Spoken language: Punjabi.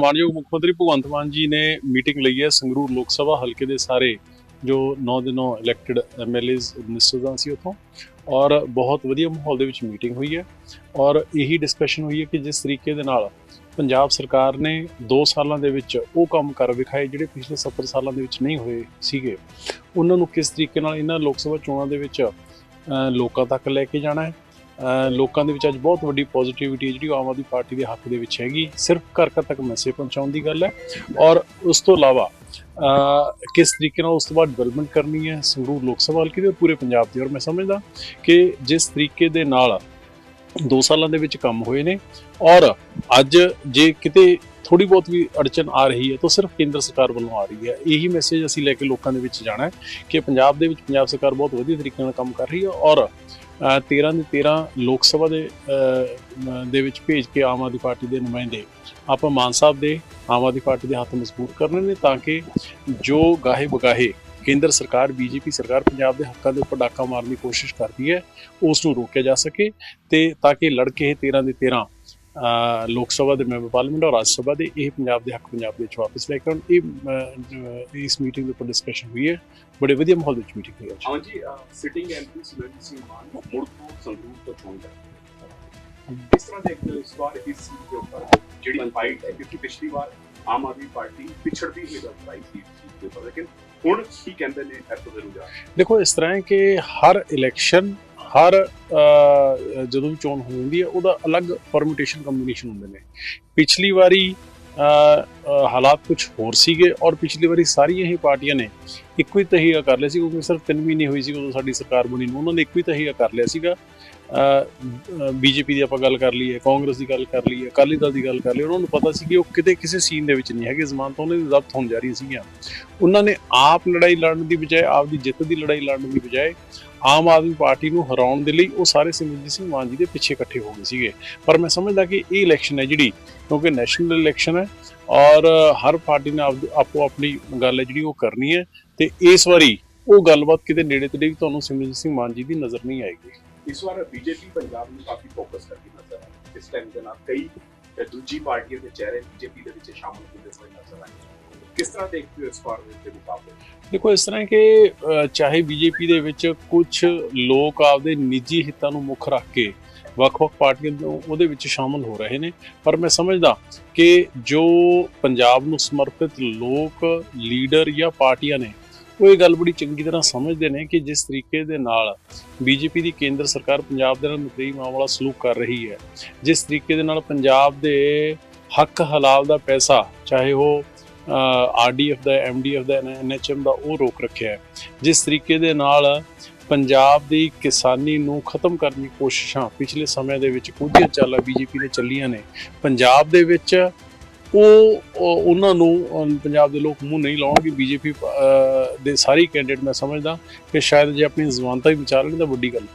ਮਾਨਯੋਗ ਮੁੱਖ ਮੰਤਰੀ ਭਗਵੰਤ ਮਾਨ ਜੀ ਨੇ ਮੀਟਿੰਗ ਲਈ ਹੈ ਸੰਗਰੂਰ ਲੋਕ ਸਭਾ ਹਲਕੇ ਦੇ ਸਾਰੇ ਜੋ 9 ਦੇ 9 ਇਲੈਕਟਿਡ ਐਮਐਲਏਜ਼ ਮਿਨਿਸਟਰਾਂ ਸੀ ਉਥੋਂ। ਔਰ ਬਹੁਤ ਵਧੀਆ ਮਾਹੌਲ ਦੇ ਵਿੱਚ ਮੀਟਿੰਗ ਹੋਈ ਹੈ। ਔਰ ਇਹੀ ਡਿਸਕਸ਼ਨ ਹੋਈ ਹੈ ਕਿ ਜਿਸ ਤਰੀਕੇ ਦੇ ਨਾਲ ਪੰਜਾਬ ਸਰਕਾਰ ਨੇ 2 ਸਾਲਾਂ ਦੇ ਵਿੱਚ ਉਹ ਕੰਮ ਕਰ ਵਿਖਾਏ ਜਿਹੜੇ ਪਿਛਲੇ 70 ਸਾਲਾਂ ਦੇ ਵਿੱਚ ਨਹੀਂ ਹੋਏ ਸੀਗੇ। ਉਹਨਾਂ ਨੂੰ ਕਿਸ ਤਰੀਕੇ ਨਾਲ ਇਹਨਾਂ ਲੋਕ ਸਭਾ ਚੋਣਾਂ ਦੇ ਵਿੱਚ ਲੋਕਾਂ ਤੱਕ ਲੈ ਕੇ ਜਾਣਾ ਹੈ? ਲੋਕਾਂ ਦੇ ਵਿੱਚ ਅੱਜ ਬਹੁਤ ਵੱਡੀ ਪੋਜ਼ਿਟਿਵਿਟੀ ਜਿਹੜੀ ਉਹ ਆਮ ਆਦਮੀ ਪਾਰਟੀ ਦੇ ਹੱਕ ਦੇ ਵਿੱਚ ਹੈਗੀ। ਸਿਰਫ ਘਰ ਘਰ ਤੱਕ ਮੈਸੇਜ ਪਹੁੰਚਾਉਣ ਦੀ ਗੱਲ ਹੈ। ਔਰ ਉਸ ਤੋਂ ਇਲਾਵਾ ਕਿਸ ਤਰੀਕੇ ਨਾਲ ਉਸ ਤੋਂ ਬਾਅਦ ਡਿਵੈਲਪਮੈਂਟ ਕਰਨੀ ਹੈ, ਸੰਗਰੂਰ ਲੋਕ ਸਭਾ ਹਲਕੇ ਦੇ ਔਰ ਪੂਰੇ ਪੰਜਾਬ ਦੀ ਔਰ ਮੈਂ ਸਮਝਦਾ ਕਿ ਜਿਸ ਤਰੀਕੇ ਦੇ ਨਾਲ 2 ਸਾਲਾਂ ਦੇ ਵਿੱਚ ਕੰਮ ਹੋਏ ਨੇ ਔਰ ਅੱਜ ਜੇ ਕਿਤੇ ਥੋੜੀ ਬਹੁਤ ਵੀ ਅੜਚਨ ਆ ਰਹੀ ਹੈ ਤਾਂ ਸਿਰਫ ਕੇਂਦਰ ਸਰਕਾਰ ਵੱਲੋਂ ਆ ਰਹੀ ਹੈ। ਇਹੀ ਮੈਸੇਜ ਅਸੀਂ ਲੈ ਕੇ ਲੋਕਾਂ ਦੇ ਵਿੱਚ ਜਾਣਾ ਹੈ ਕਿ ਪੰਜਾਬ ਦੇ ਵਿੱਚ ਪੰਜਾਬ ਸਰਕਾਰ ਬਹੁਤ ਵਧੀਆ ਤਰੀਕੇ ਨਾਲ ਕੰਮ ਕਰ ਰਹੀ ਹੈ ਔਰ 13 ਦੇ 13 ਲੋਕ ਸਭਾ ਦੇ ਦੇ ਵਿੱਚ ਭੇਜ ਕੇ ਆਮ ਆਦਮੀ ਪਾਰਟੀ ਦੇ ਨੁਮਾਇੰਦੇ ਆਪਾਂ ਮਾਨ ਸਾਹਿਬ ਦੇ ਆਮ ਆਦਮੀ ਪਾਰਟੀ ਦੇ ਹੱਥ ਮਜ਼ਬੂਤ ਕਰਨੇ ਨੇ ਤਾਂ ਕਿ ਜੋ ਗਾਹੇ ਬਗਾਹੇ ਕੇਂਦਰ ਸਰਕਾਰ, ਬੀਜੇਪੀ ਸਰਕਾਰ ਪੰਜਾਬ ਦੇ ਹੱਕਾਂ ਦੇ ਉੱਪਰ ਡਾਕਾ ਮਾਰਨ ਦੀ ਕੋਸ਼ਿਸ਼ ਕਰਦੀ ਹੈ, ਉਸ ਨੂੰ ਰੋਕਿਆ ਜਾ ਸਕੇ ਤੇ ਤਾਂ ਕਿ ਲੜਕੇ ਇਹ 13 ਦੇ 13 ਲੋਕ ਸਭਾ ਦੇ ਮੈਂਬਰ ਪਾਰਲੀਮੈਂਟ ਔਰ ਰਾਜ ਸਭਾ ਦੇ ਇਹ ਪੰਜਾਬ ਦੇ ਹੱਕ ਪੰਜਾਬ ਦੇ ਵਿੱਚ ਵਾਪਸ ਲੈ ਕੇ ਆਉਣ। ਇਹ ਇਸ ਮੀਟਿੰਗ ਦੇ ਉੱਪਰ ਡਿਸਕਸ਼ਨ ਹੋਈ ਹੈ। ਬੜੇ ਵਧੀਆ ਮਾਹੌਲ ਦੇ ਵਿੱਚ ਮੀਟਿੰਗ ਹੋਈ ਹੈ ਅੱਜ। ਹਾਂਜੀ ਸਿਟਿੰਗ ਐਮਪੀ ਸਿਮਰਜੀਤ ਸਿੰਘ ਮਾਨ ਮੁੜ ਤੋਂ ਸੰਗਰੂਰ ਤੋਂ ਚੋਣ ਕਰਦੇ ਇਸ ਤਰ੍ਹਾਂ ਹੋ ਇਸ ਵਾਰ ਇਸ ਸੀਟ ਦੇ ਉੱਪਰ ਜਿਹੜੀ ਫਾਈਟ ਹੈ? ਕਿਉਂਕਿ ਪਿਛਲੀ ਵਾਰ ਆਮ ਆਦਮੀ ਪਾਰਟੀ ਪਿਛੜਦੀ ਹੋਈ ਗੱਲ ਪਾਈ ਸੀ ਸੀਟ ਦੇ ਉੱਪਰ। ਲੇਕਿਨ ਹੁਣ ਕੀ ਕਹਿੰਦੇ ਨੇ ਐਤੋਂ ਦੇ ਰੁਝਾਨ? ਦੇਖੋ ਇਸ ਤਰ੍ਹਾਂ ਹੈ ਕਿ ਹਰ ਇਲੈਕਸ਼ਨ ਹਰ ਜਦੋਂ ਵੀ ਚੋਣ ਹੁੰਦੀ ਹੈ, ਉਹਦਾ ਅਲੱਗ ਪਰਮਿਟੇਸ਼ਨ ਕੰਬੀਨੇਸ਼ਨ ਹੁੰਦੇ ਨੇ। ਪਿਛਲੀ ਵਾਰੀ ਹਾਲਾਤ ਕੁਝ ਹੋਰ ਸੀਗੇ ਔਰ ਪਿਛਲੀ ਵਾਰੀ ਸਾਰੀਆਂ ਹੀ ਪਾਰਟੀਆਂ ਨੇ ਇੱਕੋ ਹੀ ਤਹੀਆ ਕਰ ਲਿਆ ਸੀ, ਕਿਉਂਕਿ ਸਿਰਫ ਤਿੰਨ ਮਹੀਨੇ ਹੋਈ ਸੀ ਉਦੋਂ ਸਾਡੀ ਸਰਕਾਰ ਬਣੀ ਨੂੰ, ਉਹਨਾਂ ਨੇ ਇੱਕੋ ਹੀ ਤਹੀਆ ਕਰ ਲਿਆ ਸੀਗਾ। ਬੀਜੇਪੀ ਦੀ ਆਪਾਂ ਗੱਲ ਕਰ ਲਈਏ, ਕਾਂਗਰਸ ਦੀ ਗੱਲ ਕਰ ਲਈਏ, ਅਕਾਲੀ ਦਲ ਦੀ ਗੱਲ ਕਰ ਲਈਏ, ਉਹਨਾਂ ਨੂੰ ਪਤਾ ਸੀ ਕਿ ਉਹ ਕਿਤੇ ਕਿਸੇ ਸੀਨ ਦੇ ਵਿੱਚ ਨਹੀਂ ਹੈਗੇ। ਜ਼ਮਾਨਤ ਉਹਨਾਂ ਦੀ ਜ਼ਬਤ ਹੋਣ ਜਾ ਰਹੀ ਸੀਗੀਆਂ। ਉਹਨਾਂ ਨੇ ਆਪ ਲੜਾਈ ਲੜਨ ਦੀ ਬਜਾਏ ਆਪ ਦੀ ਜਿੱਤ ਦੀ ਲੜਾਈ ਲੜਨ ਦੀ ਬਜਾਏ ਆਮ ਆਦਮੀ ਪਾਰਟੀ ਨੂੰ ਹਰਾਉਣ ਦੇ ਲਈ ਉਹ ਸਾਰੇ ਸਿਮਰਜੀਤ ਸਿੰਘ ਮਾਨ ਜੀ ਦੇ ਪਿੱਛੇ ਇਕੱਠੇ ਹੋ ਗਏ ਸੀਗੇ। ਪਰ ਮੈਂ ਸਮਝਦਾ ਕਿ ਇਹ ਇਲੈਕਸ਼ਨ ਹੈ ਜਿਹੜੀ, ਕਿਉਂਕਿ ਨੈਸ਼ਨਲ ਇਲੈਕਸ਼ਨ ਹੈ ਔਰ ਹਰ ਪਾਰਟੀ ਨੇ ਆਪੋ ਆਪਣੀ ਗੱਲ ਹੈ ਜਿਹੜੀ ਉਹ ਕਰਨੀ ਹੈ ਤੇ ਇਸ ਵਾਰੀ ਉਹ ਗੱਲਬਾਤ ਕਿਤੇ ਨੇੜੇ ਤੇੜੇ ਵੀ ਤੁਹਾਨੂੰ ਸਿਮਰਜੀਤ ਸਿੰਘ ਮਾਨ ਜੀ ਦੀ ਨਜ਼ਰ ਨਹੀਂ ਆਏਗੀ। ਇਸ ਵਾਰ ਬੀਜੇਪੀ ਪੰਜਾਬ ਨੂੰ ਕਾਫੀ ਫੋਕਸ ਕਰਦੀ ਨਜ਼ਰ ਆ ਰਹੀ ਇਸ ਟਾਈਮ ਦੇ ਨਾਲ ਕਈ ਦੂਜੀ ਪਾਰਟੀਆਂ ਦੇ ਚਿਹਰੇ ਬੀਜੇਪੀ ਦੇ ਵਿੱਚ ਸ਼ਾਮਲ ਹੁੰਦੇ ਹੋਏ ਨਜ਼ਰ ਆਏ ਕਿਸ ਤਰ੍ਹਾਂ ਦੇਖਦੇ ਹੋ ਇਸ ਵਾਰ ਦੇ ਮੁਕਾਬਲੇ? ਦੇਖੋ, ਇਸ ਤਰ੍ਹਾਂ ਕਿ ਚਾਹੇ ਬੀਜੇਪੀ ਦੇ ਵਿੱਚ ਕੁਝ ਲੋਕ ਆਪਦੇ ਨਿੱਜੀ ਹਿੱਤਾਂ ਨੂੰ ਮੁੱਖ ਰੱਖ ਕੇ ਵੱਖ-ਵੱਖ ਪਾਰਟੀਆਂ ਨੂੰ ਉਹਦੇ ਵਿੱਚ ਸ਼ਾਮਲ ਹੋ ਰਹੇ ਨੇ, ਪਰ ਮੈਂ ਸਮਝਦਾ ਕਿ ਜੋ ਪੰਜਾਬ ਨੂੰ ਸਮਰਪਿਤ ਲੋਕ, ਲੀਡਰ ਜਾਂ ਪਾਰਟੀਆਂ ਨੇ ਉਹ ਇਹ ਗੱਲ ਬੜੀ ਚੰਗੀ ਤਰ੍ਹਾਂ ਸਮਝਦੇ ਨੇ ਕਿ ਜਿਸ ਤਰੀਕੇ ਦੇ ਨਾਲ ਬੀਜੇਪੀ ਦੀ ਕੇਂਦਰ ਸਰਕਾਰ ਪੰਜਾਬ ਦੇ ਨਾਲ ਨਕਲੀ ਮਾਮਲਾ ਸਲੂਕ ਕਰ ਰਹੀ ਹੈ, ਜਿਸ ਤਰੀਕੇ ਦੇ ਨਾਲ ਪੰਜਾਬ ਦੇ ਹੱਕ ਹਲਾਲ ਦਾ ਪੈਸਾ, ਚਾਹੇ ਉਹ ਆਰਡੀਐਫ ਦਾ ਐਮਡੀਐਫ ਦਾ ਐਨਐਚਐਮ ਦਾ, ਉਹ ਰੋਕ ਰੱਖਿਆ ਹੈ। ਜਿਸ ਤਰੀਕੇ ਦੇ ਨਾਲ ਪੰਜਾਬ ਦੀ ਕਿਸਾਨੀ ਨੂੰ ਖਤਮ ਕਰਨ ਦੀ ਕੋਸ਼ਿਸ਼ਾਂ ਪਿਛਲੇ ਸਮੇਂ ਦੇ ਵਿੱਚ ਕੁਝ ਚਾਲਾਂ ਬੀਜੇਪੀ ਨੇ ਚੱਲੀਆਂ ਨੇ। ਪੰਜਾਬ ਦੇ ਵਿੱਚ ਉਹ ਉਹਨਾਂ ਨੂੰ ਪੰਜਾਬ ਦੇ ਲੋਕ ਮੂੰਹ ਨਹੀਂ ਲਾਉਣਗੇ ਬੀਜੇਪੀ ਦੇ ਸਾਰੇ ਕੈਂਡੀਡੇਟ ਮੈਂ ਸਮਝਦਾ ਕਿ ਸ਼ਾਇਦ ਜੇ ਆਪਣੀ ਜ਼ਮਾਨਤਾਂ ਹੀ ਵਿਚਾਰ ਤਾਂ ਵੱਡੀ ਗੱਲ